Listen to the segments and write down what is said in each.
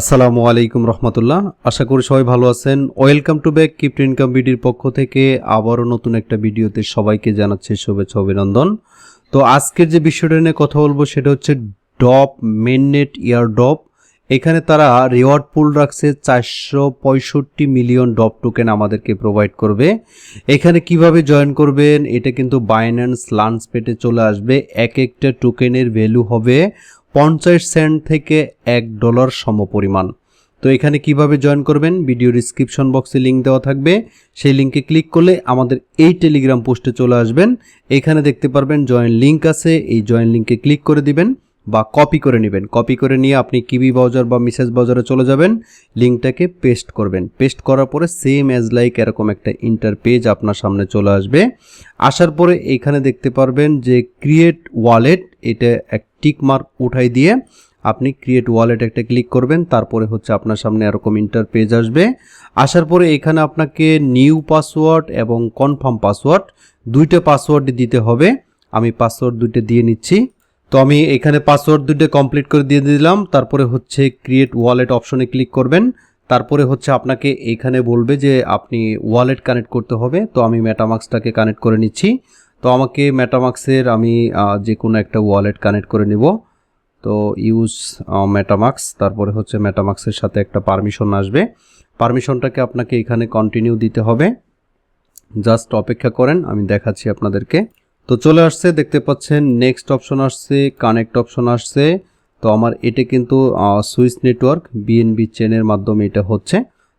আসসালামু আলাইকুম রহমতুল্লাহ। আশা করি সবাই ভালো আছেন। Welcome to back kept income বিডির পক্ষ থেকে আবারও নতুন একটা ভিডিওতে সবাইকে জানাচ্ছি শুভেচ্ছা, অভিনন্দন। তো আজকের যে বিষয়টা নিয়ে কথা বলব সেটা হচ্ছে ডপ, মেননেট, ইয়ার ডপ। এখানে তারা রিওয়ার্ড পুল রাখছে চারশো পঁয়ষট্টি মিলিয়ন ডপ টোকেন আমাদেরকে প্রোভাইড করবে। এখানে কীভাবে জয়েন করবেন? এটা কিন্তু বাইন্যান্স লাঞ্চ পেটে চলে আসবে। এক একটা টোকেনের ভ্যালু হবে পঞ্চাশ সেন্ট থেকে এক ডলার সমপরিমাণ। তো এখানে কীভাবে জয়েন করবেন? ভিডিও ডিসক্রিপশন বক্সে লিঙ্ক দেওয়া থাকবে। সেই লিঙ্কে ক্লিক করলে আমাদের এই টেলিগ্রাম পোস্টে চলে আসবেন। এখানে দেখতে পারবেন জয়েন লিঙ্ক আছে। এই জয়েন লিঙ্কে ক্লিক করে দিবেন বা কপি করে নেবেন। কপি করে নিয়ে আপনি কিবি বাজার বা মিসেস বাজারে চলে যাবেন। লিঙ্কটাকে পেস্ট করবেন। পেস্ট করার পরে সেম অ্যাজ লাইক এরকম একটা ইন্টার পেজ আপনার সামনে চলে আসবে। আসার পরে এইখানে দেখতে পারবেন যে ক্রিয়েট ওয়ালেট এটা এক টিক মার্ক উঠাই দিয়ে আপনি ক্রিয়েট ওয়ালেট একটা ক্লিক করবেন, তারপরে হচ্ছে আপনার সামনে এরকম ইন্টার পেজ আসবে। আসার পরে এখানে আপনাকে নিউ পাসওয়ার্ড এবং কনফার্ম পাসওয়ার্ড দুইটা পাসওয়ার্ড দিতে হবে। আমি পাসওয়ার্ড দুইটা দিয়ে নিচ্ছি। তো আমি এখানে পাসওয়ার্ড দুটো কমপ্লিট করে দিয়ে দিলাম, তারপরে হচ্ছে ক্রিয়েট ওয়ালেট অপশনে ক্লিক করবেন। তারপরে হচ্ছে আপনাকে এখানে বলবে যে আপনি ওয়ালেট কানেক্ট করতে হবে। তো আমি মেটামাক্সটাকে কানেক্ট করে নিচ্ছি। তো আমাকে মেটামাক্সের আমি যে কোনো একটা ওয়ালেট কানেক্ট করে নিব। তো ইউজ মেটামাক্স তারপরে হচ্ছে মেটামাক্সের সাথে একটা পারমিশন আসবে। পারমিশনটাকে আপনাকে এখানে কন্টিনিউ দিতে হবে। জাস্ট অপেক্ষা করেন, আমি দেখাচ্ছি আপনাদেরকে। তো চলে আসছে, দেখতে পাচ্ছেন নেক্সট অপশন আসছে কানেক্ট অপশন আসছে। তো আমার এটা কিন্তু সুইচ নেটওয়ার্ক বিএনবি চেনের মাধ্যমে এটা হচ্ছে।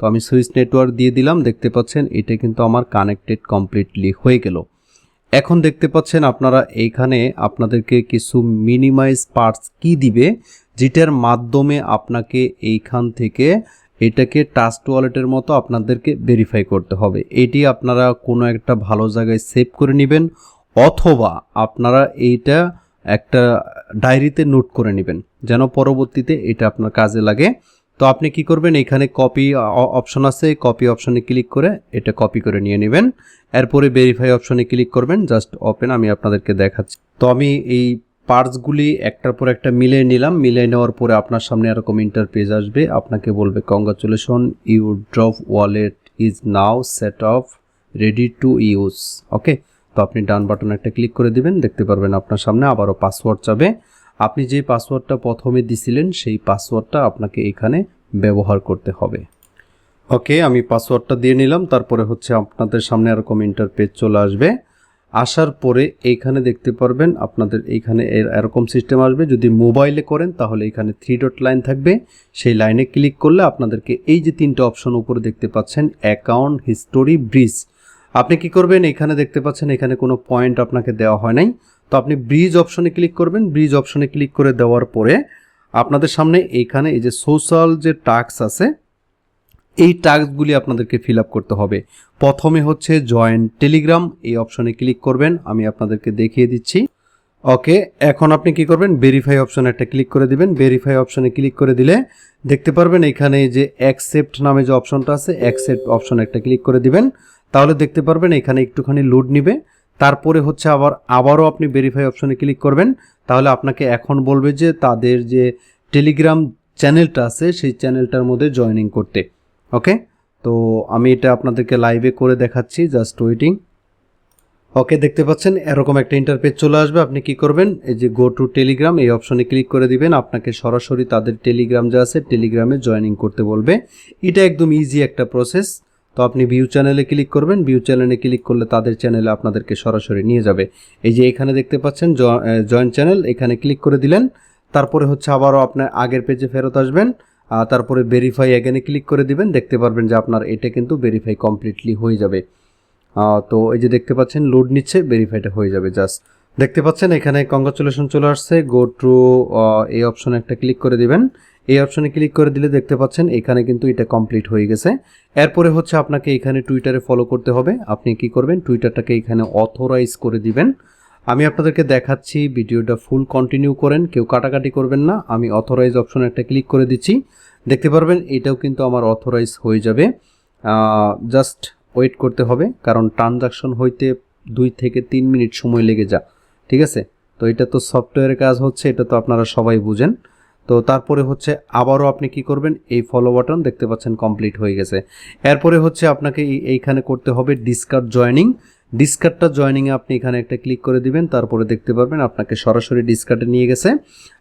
তো আমি সুইচ নেটওয়ার্ক দিয়ে দিলাম, দেখতে পাচ্ছেন, এটা কিন্তু আমার কানেক্টেড কমপ্লিটলি হয়ে গেল। এখন দেখতে পাচ্ছেন আপনারা এইখানে আপনাদেরকে কিছু মিনিমাইজ পার্টস কি দিবে, যেটার মাধ্যমে আপনাকে এইখান থেকে এটাকে টাস্ট ওয়ালেটের মতো আপনাদেরকে ভেরিফাই করতে হবে। এটি আপনারা কোনো একটা ভালো জায়গায় সেভ করে নেবেন, অথবা আপনারা এইটা একটা ডায়েরিতে নোট করে নেবেন, যেন পরবর্তীতে এটা আপনার কাজে লাগে। তো আপনি কি করবেন? এখানে কপি অপশন আছে। কপি অপশনে ক্লিক করে এটা কপি করে নিয়ে নেবেন। এরপরে ভেরিফাই অপশনে ক্লিক করবেন। জাস্ট ওপেন আমি আপনাদেরকে দেখাচ্ছি। তো আমি এই পার্টসগুলি একটার পর একটা মিলিয়ে নিলাম। মিলিয়ে নেওয়ার পরে আপনার সামনে এরকম ইন্টার পেজ আসবে। আপনাকে বলবে congratulation you drop wallet is now set off ready to use okay তো আপনি ডান বাটন একটা ক্লিক করে দিবেন। দেখতে পারবেন আপনার সামনে আবারও পাসওয়ার্ড চাবে। আপনি যে পাসওয়ার্ডটা প্রথমে দিছিলেন, সেই পাসওয়ার্ডটা আপনাকে এখানে ব্যবহার করতে হবে। ওকে, আমি পাসওয়ার্ডটা দিয়ে নিলাম, তারপরে হচ্ছে আপনাদের সামনে এরকম ইন্টার পেজ চলে আসবে। আসার পরে এইখানে দেখতে পারবেন, আপনাদের এইখানে এর- এরকম সিস্টেম আসবে। যদি মোবাইলে করেন, তাহলে এখানে থ্রি ডট লাইন থাকবে। সেই লাইনে ক্লিক করলে আপনাদেরকে এই যে তিনটা অপশন উপরে দেখতে পাচ্ছেন অ্যাকাউন্ট হিস্টোরি ব্রিজ আপনি কি করবেন? এখানে দেখতে পাচ্ছেন, এখানে কোনো পয়েন্ট আপনাকে দেওয়া হয় নাই। তো আপনি ব্রিজ অপশনে ক্লিক করবেন। ব্রিজ অপশনে ক্লিক করে দেওয়ার পরে আপনাদের সামনে এইখানে এই যে সোশ্যাল যে টাস্ক আছে, এই টাস্কগুলি আপনাদেরকে ফিল করতে হবে। প্রথমে হচ্ছে জয়েন টেলিগ্রাম এই অপশনে ক্লিক করবেন। আমি আপনাদেরকে দেখিয়ে দিচ্ছি। ওকে এখন আপনি কি করবেন? ভেরিফাই অপশনে একটা ক্লিক করে দিবেন। ভেরিফাই অপশনে ক্লিক করে দিলে দেখতে পারবেন এখানে যে অ্যাকসেপ্ট নামে যে অপশনটা আছে অ্যাকসেপ্ট অপশনে একটা ক্লিক করে দিবেন। তাহলে দেখতে পারবেন এখানে একটুখানি লোড নিবে। তারপরে হচ্ছে আবার, আবারও আপনি ভেরিফাই অপশনে ক্লিক করবেন। তাহলে আপনাকে এখন বলবে যে তাদের যে টেলিগ্রাম চ্যানেলটা আছে, সেই চ্যানেলটার মধ্যে জয়েনিং করতে। ওকে তো আমি এটা আপনাদেরকে লাইভে করে দেখাচ্ছি জাস্ট ওয়েটিং ওকে দেখতে পাচ্ছেন, এরকম একটা ইন্টারপেজ চলে আসবে। আপনি কি করবেন? এই যে গো টু টেলিগ্রাম এই অপশনে ক্লিক করে দিবেন। আপনাকে সরাসরি তাদের টেলিগ্রাম যা আছে টেলিগ্রামে জয়েনিং করতে বলবে। এটা একদম ইজি একটা প্রসেস তো আপনি ভিউ চ্যানেলে ক্লিক করবেন। ভিউ চ্যানেলে ক্লিক করলে তাদের চ্যানেলে আপনাদেরকে সরাসরি নিয়ে যাবে। এই যে এখানে দেখতে পাচ্ছেন জয়েন্ট চ্যানেল এখানে ক্লিক করে দিলেন। তারপরে হচ্ছে আবারও আপনার আগের পেজে ফেরত আসবেন। তারপরে ভেরিফাই এখানে ক্লিক করে দিবেন। দেখতে পারবেন যে আপনার এটা কিন্তু ভেরিফাই কমপ্লিটলি হয়ে যাবে। তো এই যে দেখতে পাচ্ছেন লোড নিচ্ছে ভেরিফাইটা হয়ে যাবে জাস্ট দেখতে পাচ্ছেন, এখানে কংগ্রাচুলেশন চলে আসছে। গো টু এই অপশনে একটা ক্লিক করে দিবেন। এই অপশনে ক্লিক করে দিলে দেখতে পাচ্ছেন এখানে কিন্তু এটা কমপ্লিট হয়ে গেছে। এরপরে হচ্ছে আপনাকে এখানে টুইটারে ফলো করতে হবে। আপনি কি করবেন? টুইটারটাকে এখানে অথরাইজ করে দিবেন। আমি আপনাদেরকে দেখাচ্ছি, ভিডিওটা ফুল কন্টিনিউ করেন, কেউ কাটাকাটি করবেন না। আমি অথরাইজ অপশনে একটা ক্লিক করে দিচ্ছি। দেখতে পারবেন, এটাও কিন্তু আমার অথরাইজ হয়ে যাবে। জাস্ট ওয়েট করতে হবে, কারণ ট্রানজাকশন হইতে দুই থেকে তিন মিনিট সময় লেগে যা ঠিক আছে? তো এটা তো সফটওয়্যারের কাজ হচ্ছে, এটা তো আপনারা সবাই বুঝেন। তো তারপরে হচ্ছে আবারও আপনি কি করবেন? এই ফলো বাটন দেখতে পাচ্ছেন কমপ্লিট হয়ে গেছে। এরপরে হচ্ছে আপনাকে এই- এইখানে করতে হবে ডিসকার্ড জয়নিং ডিসকার্ডটা জয়নিংয়ে আপনি এখানে একটা ক্লিক করে দিবেন, তারপরে দেখতে পারবেন আপনাকে সরাসরি ডিসকার্ডে নিয়ে গেছে।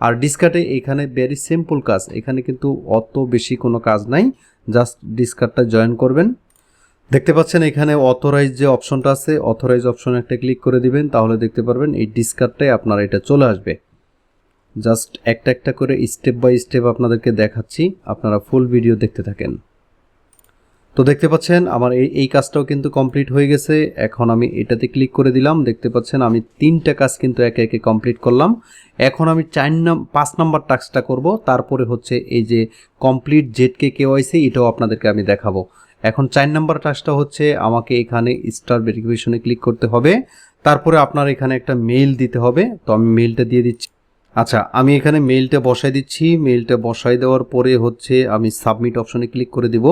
আর ডিসকার্ডে এখানে ভেরি সিম্পল কাজ, এখানে কিন্তু অত বেশি কোনো কাজ নাই জাস্ট ডিসকার্ডটা জয়েন করবেন। দেখতে পাচ্ছেন এখানে অথরাইজ যে অপশনটা আছে অথরাইজ অপশনে একটা ক্লিক করে দিবেন, তাহলে দেখতে পারবেন এই ডিসকার্ডটাই আপনার এটা চলে আসবে। জাস্ট একটা একটা করে স্টেপ বাই স্টেপ আপনাদেরকে দেখাচ্ছি। আপনারা ফুল ভিডিও দেখতে থাকেন। তো দেখতে পাচ্ছেন, আমার এই এই কাজটাও কিন্তু কমপ্লিট হয়ে গেছে। এখন আমি এটাতে ক্লিক করে দিলাম। দেখতে পাচ্ছেন, আমি তিনটা কাজ কিন্তু একে একে কমপ্লিট করলাম। এখন আমি চার নাম, পাঁচ নাম্বার টাস্কটা করব। তারপরে হচ্ছে এই যে কমপ্লিট জেটকে কেওয়াইসি এটাও আপনাদেরকে আমি দেখাবো। এখন চার নাম্বার টাস্কটা হচ্ছে, আমাকে এখানে স্টার ভেরিফিকেশনে ক্লিক করতে হবে। তারপরে আপনার এখানে একটা মেইল দিতে হবে। তো আমি মেইলটা দিয়ে দিচ্ছি। আচ্ছা আমি এখানে মেইলটা বসাই দিচ্ছি। মেইলটা বসাই দেওয়ার পরে হচ্ছে আমি সাবমিট অপশনে ক্লিক করে দিব।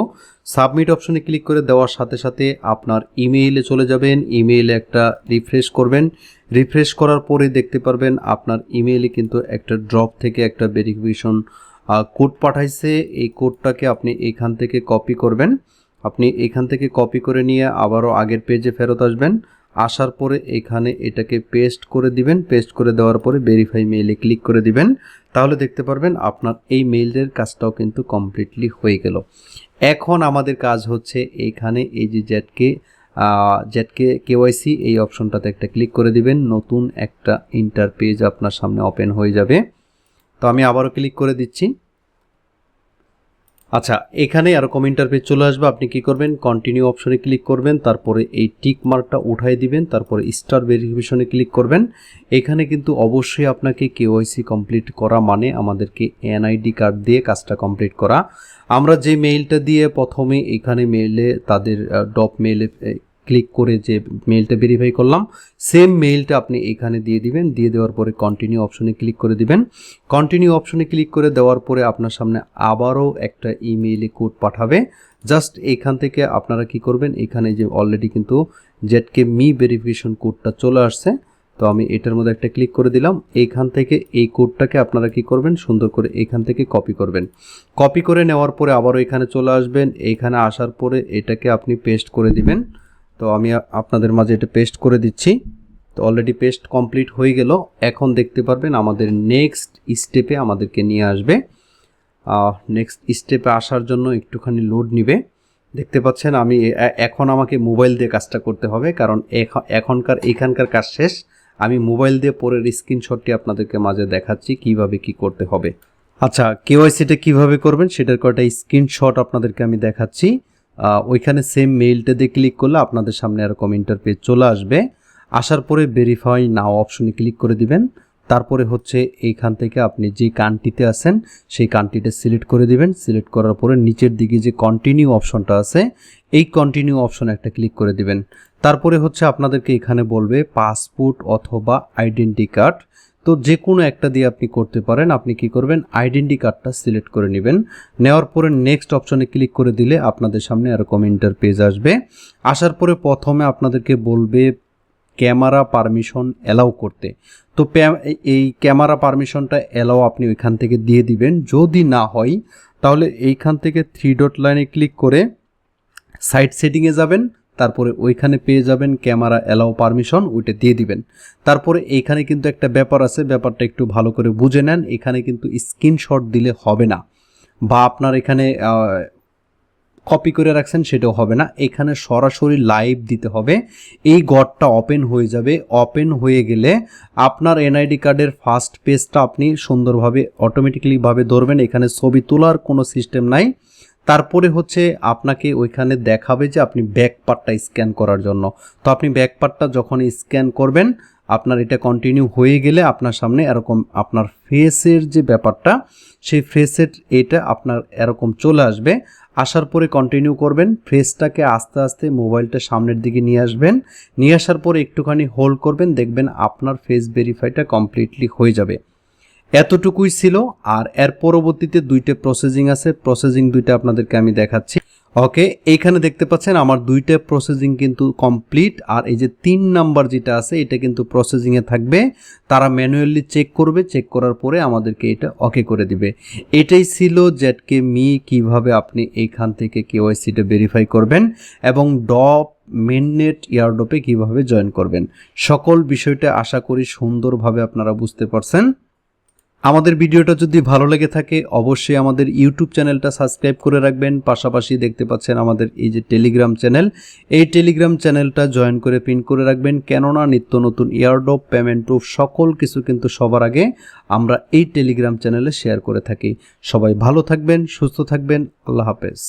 সাবমিট অপশনে ক্লিক করে দেওয়ার সাথে সাথে আপনার ইমেইলে চলে যাবেন। ইমেইলে একটা রিফ্রেশ করবেন। রিফ্রেশ করার পরে দেখতে পারবেন আপনার ইমেইলে কিন্তু একটা ড্রপ থেকে একটা ভেরিফিকেশন কোড পাঠাইছে। এই কোডটাকে আপনি এখান থেকে কপি করবেন। আপনি এখান থেকে কপি করে নিয়ে আবারও আগের পেজে ফেরত আসবেন। আসার পরে এখানে এটাকে পেস্ট করে দিবেন। পেস্ট করে দেওয়ার পরে ভেরিফাই মেইলে ক্লিক করে দিবেন। তাহলে দেখতে পারবেন আপনার এই মেইলের কাজটাও কিন্তু কমপ্লিটলি হয়ে গেল। এখন আমাদের কাজ হচ্ছে এইখানে এই যে জেটকে জেটকে কেওয়াইসি এই অপশনটাতে একটা ক্লিক করে দিবেন। নতুন একটা ইন্টার পেজ আপনার সামনে ওপেন হয়ে যাবে। তো আমি আবারও ক্লিক করে দিচ্ছি। আচ্ছা এখানে আরও কম ইন্টারপেজ চলে আসবে। আপনি কি করবেন? কন্টিনিউ অপশনে ক্লিক করবেন, তারপরে এই টিক মার্কটা উঠাই দিবেন, তারপরে স্টার ভেরিফিকেশনে ক্লিক করবেন। এখানে কিন্তু অবশ্যই আপনাকে কেওয়াইসি কমপ্লিট করা মানে আমাদেরকে এনআইডি কার্ড দিয়ে কাজটা কমপ্লিট করা। আমরা যে মেইলটা দিয়ে প্রথমে এখানে মেইলে তাদের ডপ মেইলে ক্লিক করে যে মেইলটা ভেরিফাই করলাম সেম মেইলটা আপনি এখানে দিয়ে দিবেন, দিয়ে দেওয়ার পরে কন্টিনিউ অপশনে ক্লিক করে দিবেন। কন্টিনিউ অপশনে ক্লিক করে দেওয়ার পরে আপনার সামনে আবারও একটা ইমেইলে কোড পাঠাবে। জাস্ট এখান থেকে আপনারা কি করবেন, এখানে যে অলরেডি কিন্তু জেটকে মি ভেরিফিকেশন কোডটা চলে আসছে, তো আমি এটার মধ্যে একটা ক্লিক করে দিলাম। এইখান থেকে এই কোডটাকে আপনারা কি করবেন, সুন্দর করে এখান থেকে কপি করবেন। কপি করে নেওয়ার পরে আবারও এখানে চলে আসবেন। এইখানে আসার পরে এটাকে আপনি পেস্ট করে দিবেন। তো আমি আপনাদের মাঝে এটা পেস্ট করে দিচ্ছি। তো অলরেডি পেস্ট কমপ্লিট হয়ে গেল। এখন দেখতে পারবেন আমাদের নেক্সট স্টেপে আমাদেরকে নিয়ে আসবে। নেক্সট স্টেপে আসার জন্য একটুখানি লোড নিবে। দেখতে পাচ্ছেন আমি এখন আমাকে মোবাইল দিয়ে কাজটা করতে হবে, কারণ এখ- এখনকার, এখানকার কাজ শেষ। আমি মোবাইল দিয়ে পরের স্ক্রিনশটটি আপনাদেরকে মাঝে দেখাচ্ছি, কীভাবে কি করতে হবে। আচ্ছা কেওয়াইসিটা কীভাবে করবেন, সেটার কয়টা স্ক্রিনশট আপনাদেরকে আমি দেখাচ্ছি। ওইখানে সেম মেইলটা দিয়ে ক্লিক করলে আপনাদের সামনে আর এরকম ইন্টারপেজ চলে আসবে। আসার পরে ভেরিফাই নাও অপশনে ক্লিক করে দিবেন। তারপরে হচ্ছে এইখান থেকে আপনি যে কান্ট্রিতে আছেন, সেই কান্ট্রিটা সিলেক্ট করে দিবেন। সিলেক্ট করার পরে নিচের দিকে যে কন্টিনিউ অপশনটা আছে, এই কন্টিনিউ অপশন একটা ক্লিক করে দিবেন। তারপরে হচ্ছে আপনাদেরকে এখানে বলবে পাসপোর্ট অথবা আইডেন্টি কার্ড তো যে কোনো একটা দিয়ে আপনি করতে পারেন। আপনি কি করবেন? আইডেন্টি কার্ডটা সিলেক্ট করে নেবেন। নেওয়ার পরে নেক্সট অপশনে ক্লিক করে দিলে আপনাদের সামনে এরকম ইন্টার পেজ আসবে। আসার পরে প্রথমে আপনাদেরকে বলবে ক্যামেরা পারমিশন অ্যালাউ করতে। তো এই ক্যামেরা পারমিশনটা অ্যালাউ আপনি ওইখান থেকে দিয়ে দিবেন। যদি না হয়, তাহলে এইখান থেকে থ্রি ডট লাইনে ক্লিক করে সাইট সেটিংয়ে যাবেন। তারপরে ওইখানে পেয়ে যাবেন ক্যামেরা অ্যালাউ পারমিশন, ওইটা দিয়ে দিবেন। তারপরে এইখানে কিন্তু একটা ব্যাপার আছে, ব্যাপারটা একটু ভালো করে বুঝে নেন, এখানে কিন্তু স্ক্রিনশট দিলে হবে না। বা আপনার এখানে কপি করে রাখছেন সেটাও হবে না। এখানে সরাসরি লাইভ দিতে হবে। এই গডটা ওপেন হয়ে যাবে। ওপেন হয়ে গেলে আপনার এনআইডি কার্ডের ফার্স্ট পেজটা আপনি সুন্দরভাবে অটোমেটিক্যালিভাবে ধরবেন। এখানে ছবি তোলার কোনো সিস্টেম নাই। তারপরে হচ্ছে আপনাকে ওইখানে দেখাবে যে আপনি ব্যাক পার্টটা স্ক্যান করার জন্য। তো আপনি ব্যাক পার্টটা যখন স্ক্যান করবেন, আপনার এটা কন্টিনিউ হয়ে গেলে আপনার সামনে এরকম আপনার ফেসের যে ব্যাপারটা, সেই ফেসের এটা আপনার এরকম চলে আসবে। আসার পরে কন্টিনিউ করবেন ফেসটাকে আস্তে আস্তে মোবাইলটা সামনের দিকে নিয়ে আসবেন। নিয়ে আসার পরে একটুখানি হোল্ড করবেন, দেখবেন আপনার ফেস ভেরিফাইটা কমপ্লিটলি হয়ে যাবে। এতটুকুই ছিল, আর এর পরবর্তীতে দুইটা প্রসেসিং আছে। প্রসেসিং দুইটা আপনাদেরকে আমি দেখাচ্ছি। ওকে এইখানে দেখতে পাচ্ছেন আমার দুইটা প্রসেসিং কিন্তু কমপ্লিট আর এই যে তিন নাম্বার যেটা আছে, এটা কিন্তু প্রসেসিংয়ে থাকবে। তারা ম্যানুয়ালি চেক করবে চেক করার পরে আমাদেরকে এটা ওকে করে দিবে। এটাই ছিল জেটকে মি, কীভাবে আপনি এইখান থেকে কেওয়াইসিটা ভেরিফাই করবেন, এবং ডপ মেননেট ইয়ারডপে কীভাবে জয়েন করবেন। সকল বিষয়টা আশা করি সুন্দরভাবে আপনারা বুঝতে পারছেন। আমাদের ভিডিওটা যদি ভালো লেগে থাকে, অবশ্যই আমাদের ইউটিউব চ্যানেলটা সাবস্ক্রাইব করে রাখবেন। পাশাপাশি দেখতে পাচ্ছেন আমাদের এই যে টেলিগ্রাম চ্যানেল। এই টেলিগ্রাম চ্যানেলটা জয়েন করে পিন করে রাখবেন। কেননা নিত্য নতুন ইয়ারডপ পেমেন্ট প্রুফ সকল কিছু কিন্তু সবার আগে আমরা এই টেলিগ্রাম চ্যানেলে শেয়ার করে থাকি। সবাই ভালো থাকবেন, সুস্থ থাকবেন। আল্লাহ হাফেজ।